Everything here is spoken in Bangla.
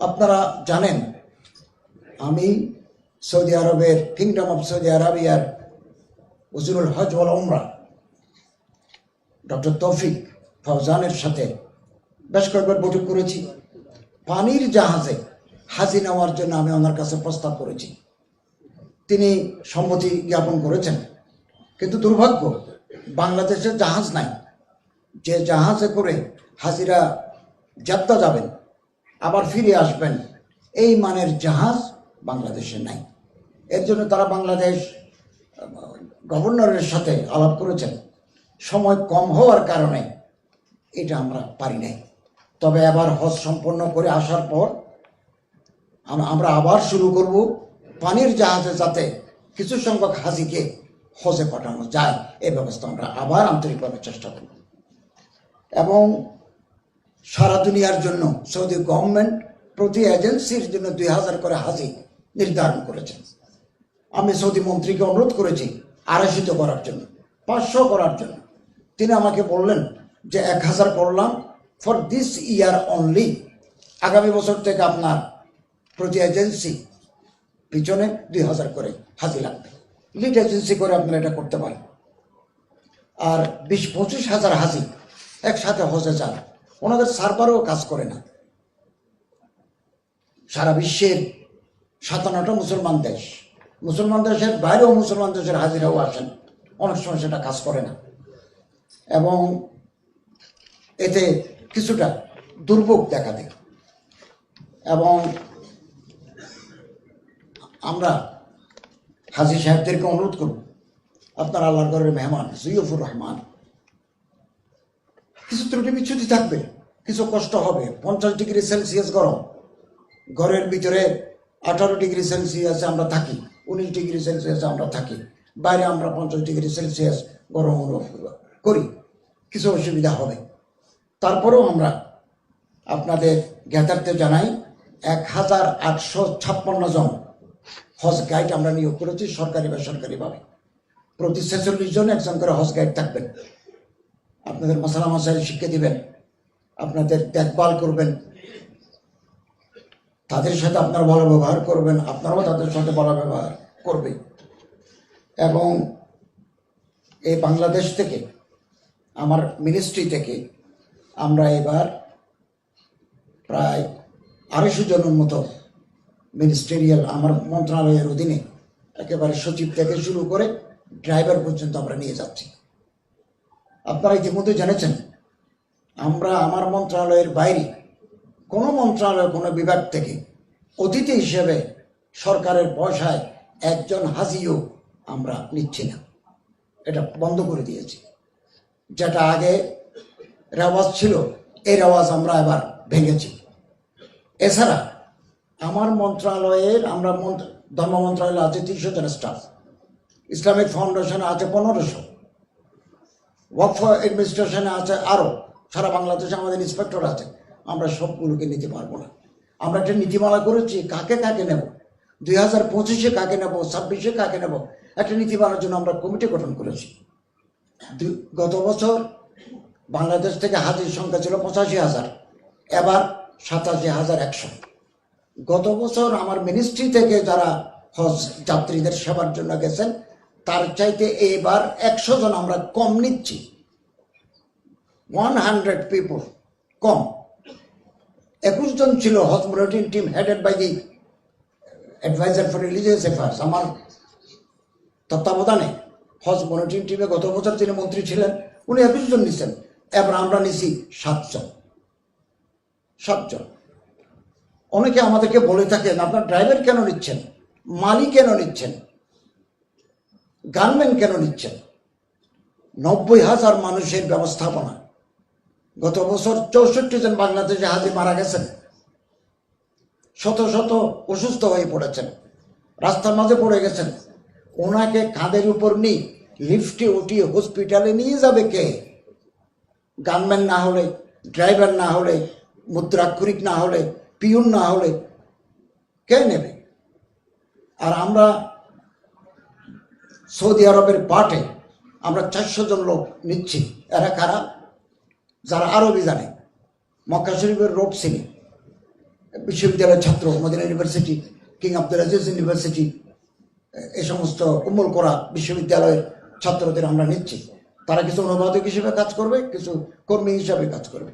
আপনারা জানেন, আমি সৌদি আরবের কিংডম অফ সৌদি আরবিয়ার উজুরুল হজ ওয়াল ওমরা ডক্টর তৌফিক ফৌজানের সাথে বেশ কয়েকবার বৈঠক করেছি। পানির জাহাজে হাজি নেওয়ার জন্য আমি ওনার কাছে প্রস্তাব করেছি। তিনি সম্মতি জ্ঞাপন করেছেন। কিন্তু দুর্ভাগ্য, বাংলাদেশে জাহাজ নাই। যে জাহাজে করে হাজিরা যাত্রা যাবেন আবার ফিরে আসবেন। এই মানের জাহাজ বাংলাদেশে নাই। এর জন্য তারা বাংলাদেশ, গভর্নরের সাথে আলাপ করেছেন। সময় কম হওয়ার কারণে এটা আমরা পারি নাই। তবে আবার হজ সম্পন্ন করে আসার পর আমরা আবার শুরু করব পানির জাহাজে যাতে কিছু সংখ্যক হাজিকে হজে পাঠানো যায়। এই ব্যবস্থা আমরা আবার আন্তরিকভাবে চেষ্টা করব। এবং সারা দুনিয়ার জন্য সৌদি গভর্নমেন্ট প্রতি এজেন্সির জন্য দুই হাজার করে হাজি নির্ধারণ করেছেন আমি সৌদি মন্ত্রীকে অনুরোধ করেছি আড়াইশিত করার জন্য, পাঁচশো করার জন্য। তিনি আমাকে বললেন যে এক হাজার করলাম ফর দিস ইয়ার অনলি আগামী বছর থেকে আপনার প্রতি এজেন্সি পিছনে দুই হাজার করে হাজি লাগবে। লিড এজেন্সি করে আপনারা এটা করতে পারেন। আর বিশ পঁচিশ হাজার হাজি একসাথে হজে যান। ওনাদের সার্ভারও কাজ করে না। সারা বিশ্বের সাতান্নটা মুসলমান দেশ। মুসলমান দেশের বাইরেও মুসলমান দেশের হাজিরাও আসেন। অনেক সময় সেটা কাজ করে না। এবং এতে কিছুটা দুর্ভোগ দেখা দেয়। এবং আমরা হাজি সাহেবদেরকে অনুরোধ করব, আপনার আল্লাহর ঘরের মেহমান জুইফুর রহমান কিছু ত্রুটি বিচ্ছুতি থাকবে, কিছু কষ্ট হবে। পঞ্চাশ ডিগ্রি সেলসিয়াস গরম। ঘরের ভিতরে আঠারো ডিগ্রি সেলসিয়াসে আমরা থাকি, উনিশ ডিগ্রি সেলসিয়াসে আমরা থাকি। বাইরে আমরা পঞ্চাশ ডিগ্রি সেলসিয়াস গরম অনুভব করি। কিছু অসুবিধা হবে। তারপরেও আমরা আপনাদের জ্ঞাতার্থে জানাই, এক হাজার আটশো ছাপ্পান্ন জন হজ গাইড আমরা নিয়োগ করেছি সরকারি বেসরকারিভাবে। প্রতি ছেচল্লিশ জন একজন করে হজ গাইড থাকবেন। আপনাদের মশালা মশাইল শিক্ষা দিবেন, আপনাদের দেখভাল করবেন, তাদের সাথে আপনার ভালো ব্যবহার করবেন, আপনারাও তাদের সাথে ভালো ব্যবহার করবেন। এবং এই বাংলাদেশ থেকে, আমার মিনিস্ট্রি থেকে আমরা এবার প্রায় আড়াইশো জনের মতো মিনিস্টেরিয়াল আমার মন্ত্রণালয়ের অধীনে একেবারে সচিব থেকে শুরু করে ড্রাইভার পর্যন্ত আমরা নিয়ে যাচ্ছি। আপনারা ইতিমধ্যে জেনেছেন, আমরা আমার মন্ত্রণালয়ের বাইরে কোনো মন্ত্রণালয় কোনো বিভাগ থেকে অতিথি হিসেবে সরকারের পয়সায় একজন হাজিও আমরা নিচ্ছি না। এটা বন্ধ করে দিয়েছি। যেটা আগে রেওয়াজ ছিল, এই রেওয়াজ আমরা এবার ভেঙেছি। এছাড়া আমার মন্ত্রণালয়ের আমরা ধর্ম মন্ত্রণালয়ে আছে তিনশো জন স্টাফ, ইসলামিক ফাউন্ডেশনে আছে পনেরোশো। ওয়াকফ অ্যাডমিনিস্ট্রেশনে আছে আরও সারা বাংলাদেশে আমাদের ইন্সপেক্টর আছে। আমরা সবগুলোকে নিতে পারব না। আমরা একটা নীতিমালা করেছি, কাকে কাকে নেব? দুই হাজার পঁচিশে কাকে নেব? ছাব্বিশে কাকে নেব? একটা নীতিমালার জন্য আমরা কমিটি গঠন করেছি। গত বছর বাংলাদেশ থেকে হাজির সংখ্যা ছিল পঁচাশি হাজার। এবার সাতাশি হাজার একশো। গত বছর আমার মিনিস্ট্রি থেকে যারা হজ যাত্রীদের সেবার জন্য গেছেন তার চাইতে এবার একশো জন আমরা কম নিচ্ছি। ওয়ান হান্ড্রেড পিপল কম। একুশ জন ছিল হজ team headed by the advisor for religious affairs আমার তত্ত্বাবধানে। হজ টিমে গত বছর তিনি মন্ত্রী ছিলেন, উনি একুশ জন নিছেন এবার আমরা নিছি সাতজন। সাতজন। অনেকে আমাদেরকে বলে থাকেন, আপনার ড্রাইভার কেন নিচ্ছেন? মালি কেন নিচ্ছেন? গানম্যান কেন নিচ্ছেন? নব্বই হাজার মানুষের ব্যবস্থাপনা। গত বছর চৌষট্টি জন বাংলাদেশে হাজি মারা গেছেন। শত শত অসুস্থ হয়ে পড়েছেন। রাস্তার মাঝে পড়ে গেছেন। ওনাকে কাঁধের উপর নিয়ে লিফটে উঠিয়ে হসপিটালে নিয়ে যাবে কে? গানম্যান না হলে, ড্রাইভার না হলে, মুদ্রাক্ষরিক না হলে, পিউন না হলে কে নেবে? আর আমরা সৌদি আরবের পাটে আমরা চারশো জন লোক নিচ্ছি। এরা কারা? যারা আরবি জানে। মক্কা শরীফের রোপ চিনি বিশ্ববিদ্যালয়ের ছাত্র, Medina university, king Abdul Aziz university, এ সমস্ত উম্মুল করা বিশ্ববিদ্যালয়ের ছাত্রদের আমরা নিচ্ছি। তারা কিছু অনুবাদক হিসেবে কাজ করবে, কিছু কর্মী হিসাবে কাজ করবে।